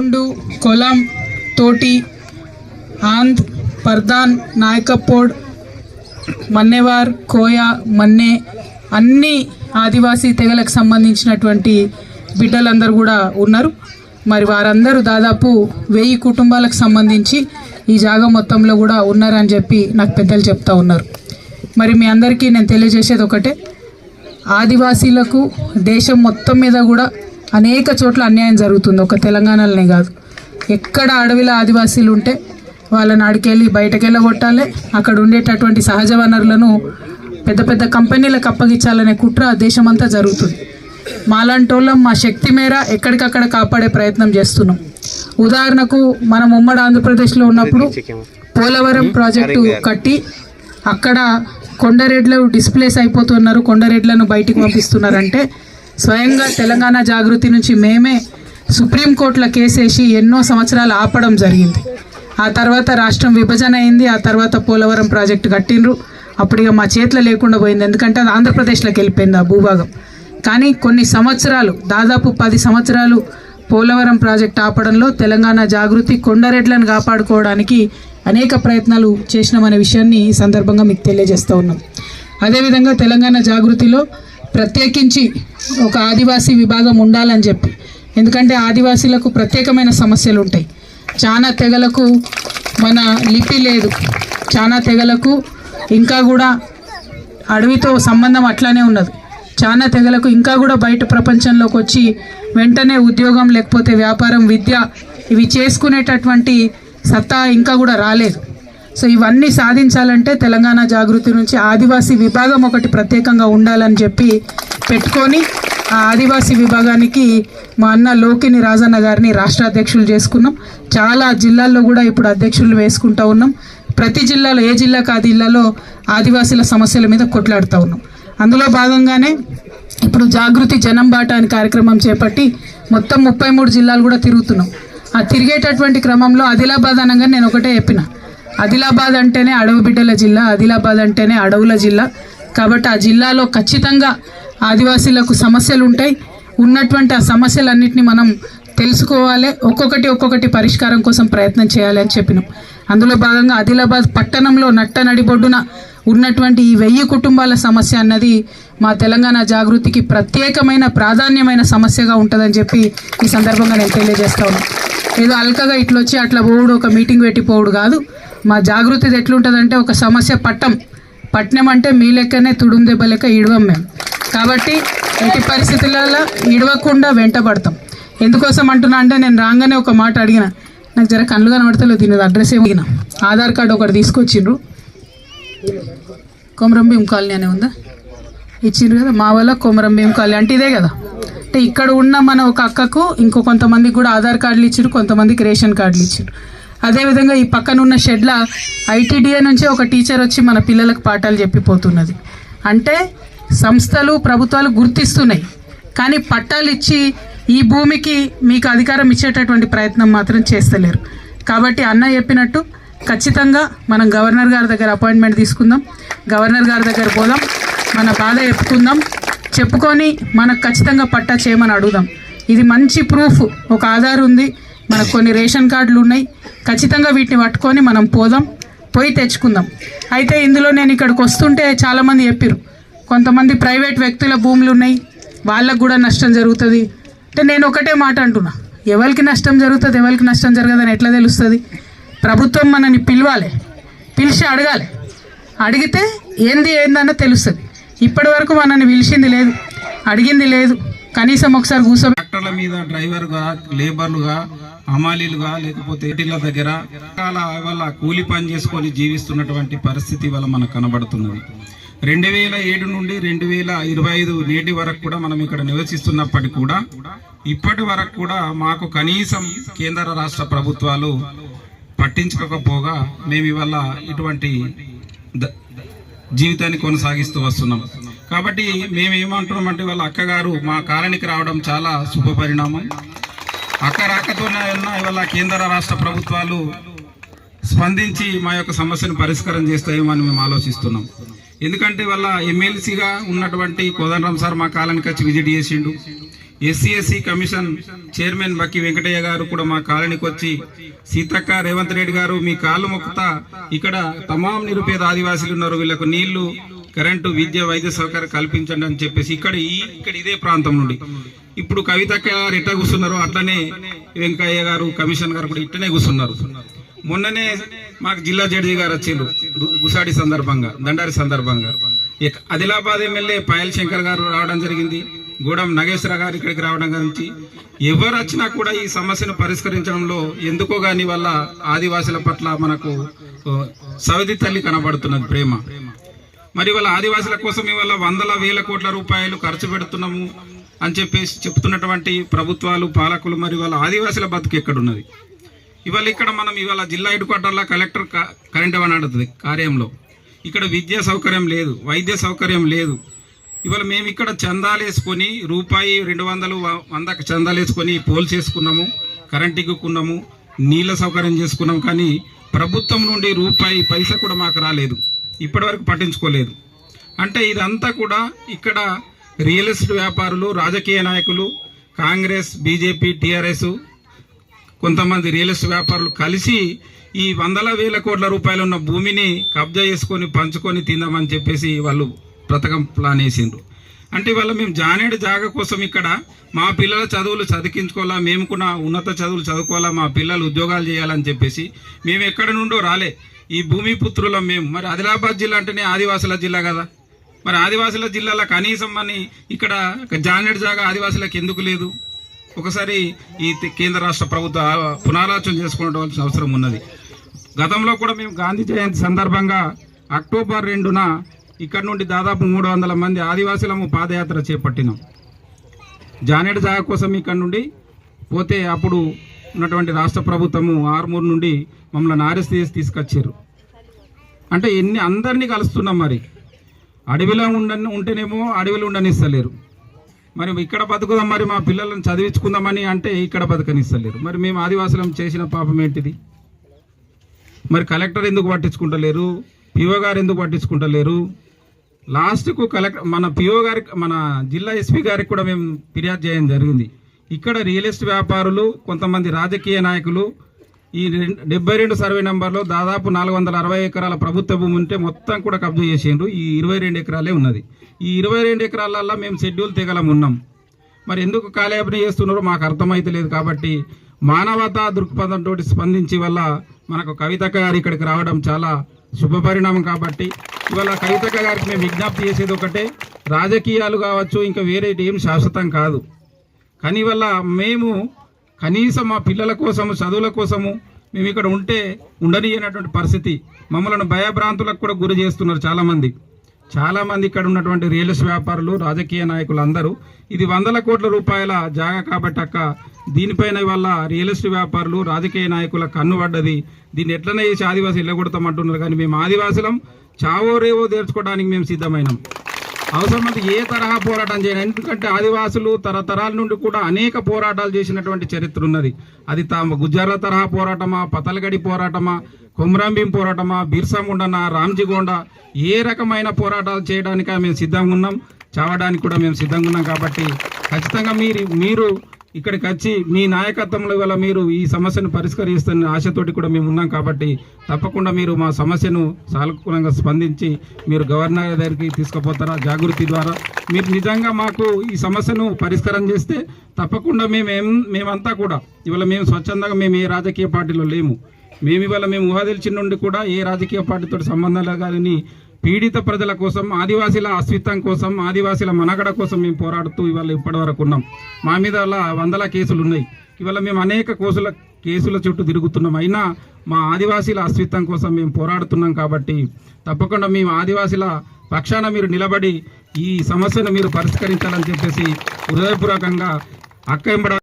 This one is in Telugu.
రెండు కొలం తోటి ఆంద్ పర్దాన్ నాయకపోడ్ మన్నెవార్ కోయ మన్నే అన్ని ఆదివాసీ తెగలకు సంబంధించినటువంటి బిడ్డలందరూ కూడా ఉన్నారు. మరి వారందరూ దాదాపు వెయ్యి కుటుంబాలకు సంబంధించి ఈ జాగా మొత్తంలో కూడా ఉన్నారని చెప్పి నాకు పెద్దలు చెప్తా ఉన్నారు. మరి మీ అందరికీ నేను తెలియజేసేది ఒకటే. ఆదివాసీలకు దేశం మొత్తం మీద కూడా అనేక చోట్ల అన్యాయం జరుగుతుంది. ఒక తెలంగాణలోనే కాదు. ఎక్కడ అడవిలో ఆదివాసీలు ఉంటే వాళ్ళని ఆడికెళ్ళి బయటకెళ్ళ వెళ్ళగొట్టాలి అక్కడ ఉండేటటువంటి సహజ వనరులను పెద్ద పెద్ద కంపెనీలకు అప్పగించాలనే కుట్ర దేశమంతా జరుగుతుంది. మాలాంటి వాళ్ళం మా శక్తి మేర ఎక్కడికక్కడ కాపాడే ప్రయత్నం చేస్తున్నాం. ఉదాహరణకు మనం ఉమ్మడి ఆంధ్రప్రదేశ్లో ఉన్నప్పుడు పోలవరం ప్రాజెక్టు కట్టి అక్కడ కొండరెడ్లు డిస్ప్లేస్ అయిపోతున్నారు. కొండరెడ్లను బయటికి పంపిస్తున్నారంటే స్వయంగా తెలంగాణ జాగృతి నుంచి మేమే సుప్రీంకోర్టులో కేసేసి ఎన్నో సంవత్సరాలు ఆపడం జరిగింది. ఆ తర్వాత రాష్ట్రం విభజన అయింది. ఆ తర్వాత పోలవరం ప్రాజెక్టు కట్టిండ్రు. అప్పుడు ఇక మా చేతిలో లేకుండా పోయింది. ఎందుకంటే అది ఆంధ్రప్రదేశ్లోకి వెళ్ళిపోయింది ఆ భూభాగం. కానీ కొన్ని సంవత్సరాలు దాదాపు పది సంవత్సరాలు పోలవరం ప్రాజెక్ట్ ఆపడంలో తెలంగాణ జాగృతి కొండరెడ్లను కాపాడుకోవడానికి అనేక ప్రయత్నాలు చేసినామనే విషయాన్ని ఈ సందర్భంగా మీకు తెలియజేస్తూ ఉన్నాం. అదేవిధంగా తెలంగాణ జాగృతిలో ప్రత్యేకించి ఒక ఆదివాసీ విభాగం ఉండాలని చెప్పి. ఎందుకంటే ఆదివాసీలకు ప్రత్యేకమైన సమస్యలు ఉంటాయి చాలా తెగలకు మన లిపి లేదు. చాలా తెగలకు ఇంకా కూడా అడవితో సంబంధం అట్లానే ఉన్నది. చాలా తెగలకు ఇంకా కూడా బయట ప్రపంచంలోకి వచ్చి వెంటనే ఉద్యోగం లేకపోతే వ్యాపారం విద్య ఇవి చేసుకునేటటువంటి సత్తా ఇంకా కూడా రాలేదు. సో ఇవన్నీ సాధించాలంటే తెలంగాణ జాగృతి నుంచి ఆదివాసీ విభాగం ఒకటి ప్రత్యేకంగా ఉండాలని చెప్పి పెట్టుకొని ఆ ఆదివాసీ విభాగానికి మా అన్న లోకిని రాజన్న గారిని రాష్ట్ర అధ్యక్షులు చేసుకున్నాం. చాలా జిల్లాల్లో కూడా ఇప్పుడు అధ్యక్షులు వేసుకుంటా ఉన్నాం. ప్రతి జిల్లాలో ఏ జిల్లాకు ఆ జిల్లాలో ఆదివాసీల సమస్యల మీద కొట్లాడుతూ ఉన్నాం. అందులో భాగంగానే ఇప్పుడు జాగృతి జనం బాట అనే కార్యక్రమం చేపట్టి మొత్తం ముప్పై మూడు జిల్లాలు కూడా తిరుగుతున్నాం. ఆ తిరిగేటటువంటి క్రమంలో ఆదిలాబాద్ అనగా నేను ఒకటే చెప్పిన. ఆదిలాబాద్ అంటేనే అడవి బిడ్డల జిల్లా ఆదిలాబాద్ అంటేనే అడవుల జిల్లా. కాబట్టి ఆ జిల్లాలో ఖచ్చితంగా ఆదివాసీలకు సమస్యలు ఉంటాయి ఉన్నటువంటి ఆ సమస్యలన్నింటినీ మనం తెలుసుకోవాలి. ఒక్కొక్కటి ఒక్కొక్కటి పరిష్కారం కోసం ప్రయత్నం చేయాలి అని చెప్పినాం. అందులో భాగంగా ఆదిలాబాద్ పట్టణంలో నట్ట నడిబొడ్డున ఉన్నటువంటి ఈ వెయ్యి కుటుంబాల సమస్య అన్నది మా తెలంగాణ జాగృతికి ప్రత్యేకమైన ప్రాధాన్యమైన సమస్యగా ఉంటుందని చెప్పి ఈ సందర్భంగా నేను తెలియజేస్తా ఉన్నాను ఏదో అల్కగా ఇట్లా వచ్చి అట్లా పోవుడు ఒక మీటింగ్ పెట్టిపోవుడు కాదు. మా జాగృతిది ఎట్లుంటుందంటే ఒక సమస్య పట్టం. పట్నం అంటే మీ లెక్కనే తుడుం దెబ్బ లెక్క ఇడవం మేము కాబట్టి ఎట్టి పరిస్థితులలో ఇడవకుండా వెంటబడతాం. ఎందుకోసం అంటున్నా అంటే నేను రాగానే ఒక మాట అడిగిన. నాకు జర కళ్ళు కనబడతలేదు దీని అడ్రస్ ఏమిగిన ఆధార్ కార్డు ఒకటి తీసుకొచ్చిండ్రు. కొమరం భీం కాలనీ అనే ఉందా? ఇచ్చిండ్రు కదా మా వల్ల కొమరంభీం కాలనీ అంటే ఇదే కదా. అంటే ఇక్కడ ఉన్న మన ఒక అక్కకు ఇంకో కొంతమందికి కూడా ఆధార్ కార్డులు ఇచ్చిండ్రు కొంతమందికి రేషన్ కార్డులు ఇచ్చిండ్రు. అదేవిధంగా ఈ పక్కన ఉన్న షెడ్ల ఐటీడీఏ నుంచి ఒక టీచర్ వచ్చి మన పిల్లలకు పాఠాలు చెప్పిపోతున్నది. అంటే సంస్థలు ప్రభుత్వాలు గుర్తిస్తున్నాయి. కానీ పట్టాలు ఇచ్చి ఈ భూమికి మీకు అధికారం ఇచ్చేటటువంటి ప్రయత్నం మాత్రం చేస్తలేరు. కాబట్టి అన్న చెప్పినట్టు ఖచ్చితంగా మనం గవర్నర్ గారి దగ్గర అపాయింట్మెంట్ తీసుకుందాం. గవర్నర్ గారి దగ్గర పోదాం. మన బాధ చెప్పుకుందాం. చెప్పుకొని మనకు ఖచ్చితంగా పట్టా చేయమని అడుగుదాం. ఇది మంచి ప్రూఫ్ ఒక ఆధార్ ఉంది. మనకు కొన్ని రేషన్ కార్డులు ఉన్నాయి. ఖచ్చితంగా వీటిని పట్టుకొని మనం పోదాం. పోయి తెచ్చుకుందాం. అయితే ఇందులో నేను ఇక్కడికి వస్తుంటే చాలామంది చెప్పారు కొంతమంది ప్రైవేట్ వ్యక్తుల భూములు ఉన్నాయి వాళ్ళకు కూడా నష్టం జరుగుతుంది. అంటే నేను ఒకటే మాట అంటున్నా ఎవరికి నష్టం జరుగుతుంది ఎవరికి నష్టం జరగదని ఎట్లా తెలుస్తుంది? ప్రభుత్వం మనని పిలవాలి పిలిచి అడగాలి. అడిగితే ఏంది ఏందన్న తెలుస్తుంది. ఇప్పటి వరకు మనని పిలిచింది లేదు అడిగింది లేదు. కనీసం ఒకసారి కూర్చో ట్రాక్టర్ల మీద డ్రైవర్గా లేబర్లుగా హమాలీలుగా లేకపోతే ఏటీల దగ్గర రకాల వాళ్ళ కూలి పని చేసుకొని జీవిస్తున్నటువంటి పరిస్థితి వల్ల మనకు కనబడుతున్నది. రెండు వేల ఏడు నుండి రెండు వేల ఇరవై ఐదు నేటి వరకు కూడా మనం ఇక్కడ నివసిస్తున్నప్పటికీ కూడా ఇప్పటి వరకు కూడా మాకు కనీసం కేంద్ర రాష్ట్ర ప్రభుత్వాలు పట్టించుకోకపోగా మేము ఇవాళ ఇటువంటి ద- జీవితాన్ని కొనసాగిస్తూ వస్తున్నాం. కాబట్టి మేము ఏమంటున్నామంటే వాళ్ళ అక్కగారు మా కాలనీకి రావడం చాలా శుభ పరిణామం. అక్క రాకతోనే ఉన్న ఇవాళ కేంద్ర రాష్ట్ర ప్రభుత్వాలు స్పందించి మా యొక్క సమస్యను పరిష్కారం చేస్తాయేమని మేము ఆలోచిస్తున్నాం. ఎందుకంటే వాళ్ళ ఎమ్మెల్సీగా ఉన్నటువంటి కోదండరాం సార్ మా కాలనీకి వచ్చి విజిట్ చేసిండు. SC SC commission chairman Bakki Venkataiah garu కూడా మా కాలనీకి వచ్చి సీతక్క రేవంత్ రెడ్డి గారు మీ కాళ్ళు మొక్కుతా ఇక్కడ తమాం నిరుపేద ఆదివాసీలు ఉన్నారు. వీళ్ళకు నీళ్ళు కరెంటు విద్య వైద్య సౌకర్యం కల్పించండి అని చెప్పేసి ఇక్కడ ఈ ఇక్కడ ఇదే ప్రాంతం నుండి. ఇప్పుడు కవితక్క గారు ఎట్లా కూర్చున్నారు అట్లనే వెంకయ్య గారు కమిషన్ గారు కూడా ఇట్టనే కూర్చున్నారు. మొన్ననే మాకు జిల్లా జడ్జి గారు వచ్చిండ్రు. గుసాడి సందర్భంగా దండారి సందర్భంగా. ఇక ఆదిలాబాద్ ఎమ్మెల్యే పాయల్ శంకర్ గారు రావడం జరిగింది. గూడెం నాగేశ్వర గారు ఇక్కడికి రావడం గురించి ఎవరు వచ్చినా కూడా ఈ సమస్యను పరిష్కరించడంలో ఎందుకో గాని వల్ల ఆదివాసుల పట్ల మనకు ఓ, సవతి తల్లి కనబడుతున్నది ప్రేమ. మరి వాళ్ళ ఆదివాసుల కోసం ఇవాళ వందల వేల కోట్ల రూపాయలు ఖర్చు పెడుతున్నాము అని చెప్పేసి చెప్తున్నటువంటి ప్రభుత్వాలు పాలకులు మరి వాళ్ళ ఆదివాసుల బతుకు ఎక్కడున్నది? ఇవాళ ఇక్కడ మనం ఇవాళ జిల్లా హెడ్ క్వార్టర్లో కలెక్టర్ క- కరెంట్ ఇవ్వని అడుగుతుంది కార్యంలో. ఇక్కడ విద్యా సౌకర్యం లేదు వైద్య సౌకర్యం లేదు. ఇవాళ మేము ఇక్కడ చందాలు వేసుకొని రూపాయి రెండు వందలు వ- వందకు చందాలు వేసుకొని పోల్స్ వేసుకున్నాము కరెంట్ ఎక్కున్నాము నీళ్ళ సౌకర్యం చేసుకున్నాం కానీ ప్రభుత్వం నుండి రూపాయి పైస కూడా మాకు రాలేదు. ఇప్పటివరకు పట్టించుకోలేదు. అంటే ఇదంతా కూడా ఇక్కడ రియల్ ఎస్టేట్ వ్యాపారులు రాజకీయ నాయకులు కాంగ్రెస్ బీజేపీ టీఆర్ఎస్ కొంతమంది రియల్ ఎస్టేట్ వ్యాపారులు కలిసి ఈ వందల వేల కోట్ల రూపాయలు ఉన్న భూమిని కబ్జా చేసుకొని పంచుకొని తిందామని చెప్పేసి వాళ్ళు బ్రతకం ప్లాన్ వేసిండ్రు. అంటే వాళ్ళ మేము జానేడు జాగ కోసం ఇక్కడ మా పిల్లల చదువులు చదివించుకోవాలా మేము కూడా ఉన్నత చదువులు చదువుకోవాలా మా పిల్లలు ఉద్యోగాలు చేయాలని చెప్పేసి మేము ఎక్కడి నుండో రాలే. ఈ భూమి పుత్రులం మేము. మరి ఆదిలాబాద్ జిల్లా అంటేనే ఆదివాసుల జిల్లా కదా. మరి ఆదివాసుల జిల్లాలో కనీసం అని ఇక్కడ జానేడు జాగా ఆదివాసులకు ఎందుకు లేదు? ఒకసారి ఈ కేంద్ర రాష్ట్ర ప్రభుత్వ పునరాలోచన చేసుకోవాల్సిన అవసరం ఉన్నది. గతంలో కూడా మేము గాంధీ జయంతి సందర్భంగా అక్టోబర్ రెండున ఇక్కడ నుండి దాదాపు మూడు వందల మంది ఆదివాసులము పాదయాత్ర చేపట్టినాం. జానేడు జాగా కోసం ఇక్కడ నుండి పోతే అప్పుడు ఉన్నటువంటి రాష్ట్ర ప్రభుత్వము ఆర్మూర్ నుండి మమ్మల్ని ఆర్ఎస్ చేసి తీసుకొచ్చారు. అంటే ఎన్ని అందరినీ కలుస్తున్నాం మరి. అడవిలో ఉండ ఉంటేనేమో అడవిలో ఉండనిస్తలేరు. మరి ఇక్కడ బతుకుదాం మరి మా పిల్లలను చదివించుకుందామని అంటే ఇక్కడ బతకనిస్తలేరు. మరి మేము ఆదివాసులం చేసిన పాపం ఏంటిది? మరి కలెక్టర్ ఎందుకు పట్టించుకుంటలేరు? పిఓ గారు ఎందుకు పట్టించుకుంటలేరు? లాస్ట్కు కలెక్టర్ మన పిఓ గారికి మన జిల్లా ఎస్పీ గారికి కూడా మేము ఫిర్యాదు చేయడం జరిగింది. ఇక్కడ రియల్ ఎస్టేట్ వ్యాపారులు కొంతమంది రాజకీయ నాయకులు ఈ డెబ్బై రెండు సర్వే నెంబర్లో దాదాపు నాలుగు వందల అరవై ఎకరాల ప్రభుత్వ భూమి ఉంటే మొత్తం కూడా కబ్జా చేసిండ్రు. ఈ ఇరవై రెండు ఎకరాలే ఉన్నది. ఈ ఇరవై రెండు ఎకరాలల్లో మేము షెడ్యూల్ తెగలం ఉన్నాం. మరి ఎందుకు కాలయాపన చేస్తున్నారో మాకు అర్థమైతలేదు కాబట్టి మానవతా దృక్పథంతో స్పందించి వల్ల మనకు కవితక్క గారు ఇక్కడికి రావడం చాలా శుభ పరిణామం కాబట్టి ఇవాళ కవితక్క గారికి మేము విజ్ఞప్తి చేసేది ఒకటే రాజకీయాలు కావచ్చు ఇంకా వేరే ఏం శాశ్వతం కాదు. కానీ వల్ల మేము కనీసం మా పిల్లల కోసము చదువుల కోసము మేము ఇక్కడ ఉంటే ఉండనియనటువంటి పరిస్థితి మమ్మల్ని భయభ్రాంతులకు కూడా గురి చేస్తున్నారు చాలామంది. చాలామంది ఇక్కడ ఉన్నటువంటి రియల్ వ్యాపారులు రాజకీయ నాయకులు అందరూ ఇది వందల కోట్ల రూపాయల జాగా కాబట్టి అక్క దీనిపైన వల్ల రియల్ ఎస్టేట్ వ్యాపారులు రాజకీయ నాయకుల కన్ను పడ్డది. దీన్ని ఎట్లనే చేసి ఆదివాసీ ఇళ్ళగొడతామంటున్నారు కానీ మేము ఆదివాసులం చావో రేవో తీర్చుకోవడానికి మేము సిద్ధమైనాం. అవసరమైతే ఏ తరహా పోరాటం చేయను. ఎందుకంటే ఆదివాసులు తరతరాల నుండి కూడా అనేక పోరాటాలు చేసినటువంటి చరిత్ర ఉన్నది. అది తమ గుజ్జార్ల తరహా పోరాటమా పతలగడి పోరాటమా కొమరాంభీం పోరాటమా బిర్సాముండనా రామ్జిగోండ ఏ రకమైన పోరాటాలు చేయడానికి మేము సిద్ధంగా ఉన్నాం. చావడానికి కూడా మేము సిద్ధంగా ఉన్నాం కాబట్టి ఖచ్చితంగా మీరు మీరు ఇక్కడికి వచ్చి మీ నాయకత్వంలో వల్ల మీరు ఈ సమస్యను పరిష్కరిస్తున్న ఆశతోటి కూడా మేము ఉన్నాం కాబట్టి తప్పకుండా మీరు మా సమస్యను సానుకూలంగా స్పందించి మీరు గవర్నర్ దగ్గరికి తీసుకుపోతారా? జాగృతి ద్వారా. మీరు నిజంగా మాకు ఈ సమస్యను పరిష్కారం చేస్తే తప్పకుండా మేము మేమంతా కూడా ఇవాళ మేము స్వచ్ఛందంగా మేము ఏ రాజకీయ పార్టీలో లేము. మేము ఇవాళ మేము ఊహాదిల్చిన నుండి కూడా ఏ రాజకీయ పార్టీతో సంబంధాలు కానీ పీడిత ప్రజల కోసం ఆదివాసీల అస్తిత్వం కోసం ఆదివాసీల మనగడ కోసం మేము పోరాడుతూ ఇవాళ ఇప్పటి వరకు ఉన్నాం. మా మీద అలా వందల కేసులు ఉన్నాయి. ఇవాళ మేము అనేక కోసుల కేసుల చుట్టూ తిరుగుతున్నాం. అయినా మా ఆదివాసీల అస్తిత్వం కోసం మేము పోరాడుతున్నాం కాబట్టి తప్పకుండా మేము ఆదివాసీల పక్షాన మీరు నిలబడి ఈ సమస్యను మీరు పరిష్కరించాలని చెప్పేసి హృదయపూర్వకంగా అక్క ఎంబడ